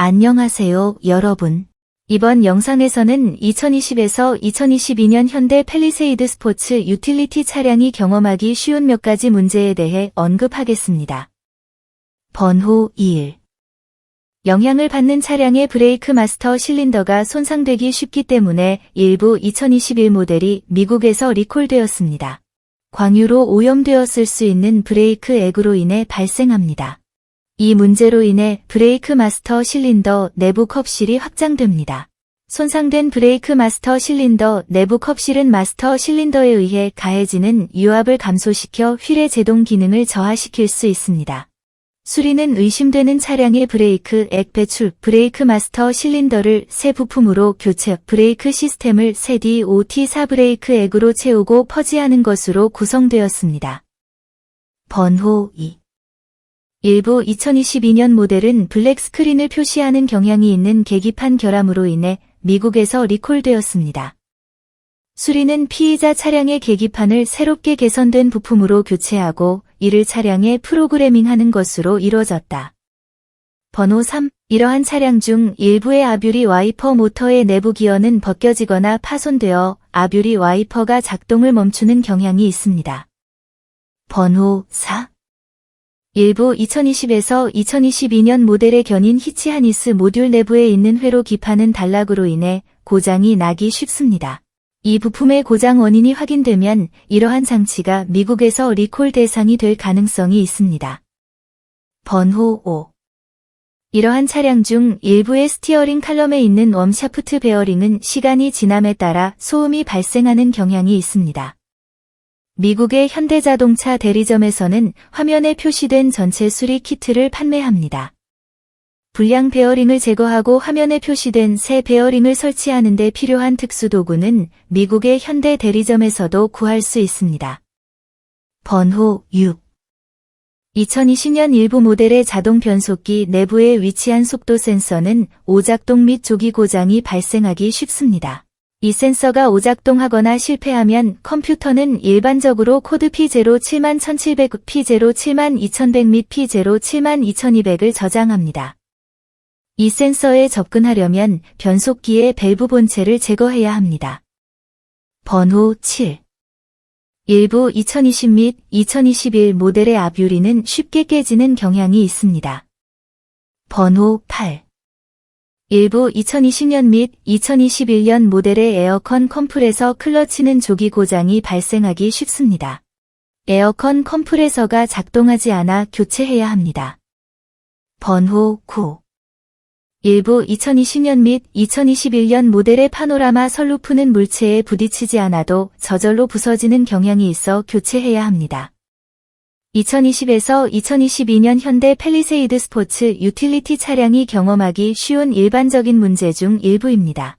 안녕하세요, 여러분. 이번 영상에서는 2020에서 2022년 현대 펠리세이드 스포츠 유틸리티 차량이 경험하기 쉬운 몇 가지 문제에 대해 언급하겠습니다. 번호 2일 영향을 받는 차량의 브레이크 마스터 실린더가 손상되기 쉽기 때문에 일부 2021 모델이 미국에서 리콜되었습니다. 광유로 오염되었을 수 있는 브레이크 액으로 인해 발생합니다. 이 문제로 인해 브레이크 마스터 실린더 내부 컵실이 확장됩니다. 손상된 브레이크 마스터 실린더 내부 컵실은 마스터 실린더에 의해 가해지는 유압을 감소시켜 휠의 제동 기능을 저하시킬 수 있습니다. 수리는 의심되는 차량의 브레이크 액 배출, 브레이크 마스터 실린더를 새 부품으로 교체, 브레이크 시스템을 새 DOT4 브레이크 액으로 채우고 퍼지하는 것으로 구성되었습니다. 번호 2 일부 2022년 모델은 블랙 스크린을 표시하는 경향이 있는 계기판 결함으로 인해 미국에서 리콜되었습니다. 수리는 피의자 차량의 계기판을 새롭게 개선된 부품으로 교체하고 이를 차량에 프로그래밍하는 것으로 이루어졌다. 번호 3. 이러한 차량 중 일부의 아뷰리 와이퍼 모터의 내부 기어는 벗겨지거나 파손되어 아뷰리 와이퍼가 작동을 멈추는 경향이 있습니다. 번호 4. 일부 2020에서 2022년 모델의 견인 히치 하니스 모듈 내부에 있는 회로 기판은 단락으로 인해 고장이 나기 쉽습니다. 이 부품의 고장 원인이 확인되면 이러한 장치가 미국에서 리콜 대상이 될 가능성이 있습니다. 번호 5 이러한 차량 중 일부의 스티어링 칼럼에 있는 웜샤프트 베어링은 시간이 지남에 따라 소음이 발생하는 경향이 있습니다. 미국의 현대자동차 대리점에서는 화면에 표시된 전체 수리 키트를 판매합니다. 불량 베어링을 제거하고 화면에 표시된 새 베어링을 설치하는 데 필요한 특수 도구는 미국의 현대 대리점에서도 구할 수 있습니다. 번호 6 2020년 일부 모델의 자동 변속기 내부에 위치한 속도 센서는 오작동 및 조기 고장이 발생하기 쉽습니다. 이 센서가 오작동하거나 실패하면 컴퓨터는 일반적으로 코드 P0 71,700, P0 72,100 및 P0 72,200을 저장합니다. 이 센서에 접근하려면 변속기의 밸브 본체를 제거해야 합니다. 번호 7 일부 2020 및 2021 모델의 아뷰리는 쉽게 깨지는 경향이 있습니다. 번호 8 일부 2020년 및 2021년 모델의 에어컨 컴프레서 클러치는 조기 고장이 발생하기 쉽습니다. 에어컨 컴프레서가 작동하지 않아 교체해야 합니다. 번호 9 일부 2020년 및 2021년 모델의 파노라마 선루프는 물체에 부딪히지 않아도 저절로 부서지는 경향이 있어 교체해야 합니다. 2020에서 2022년 현대 펠리세이드 스포츠 유틸리티 차량이 경험하기 쉬운 일반적인 문제 중 일부입니다.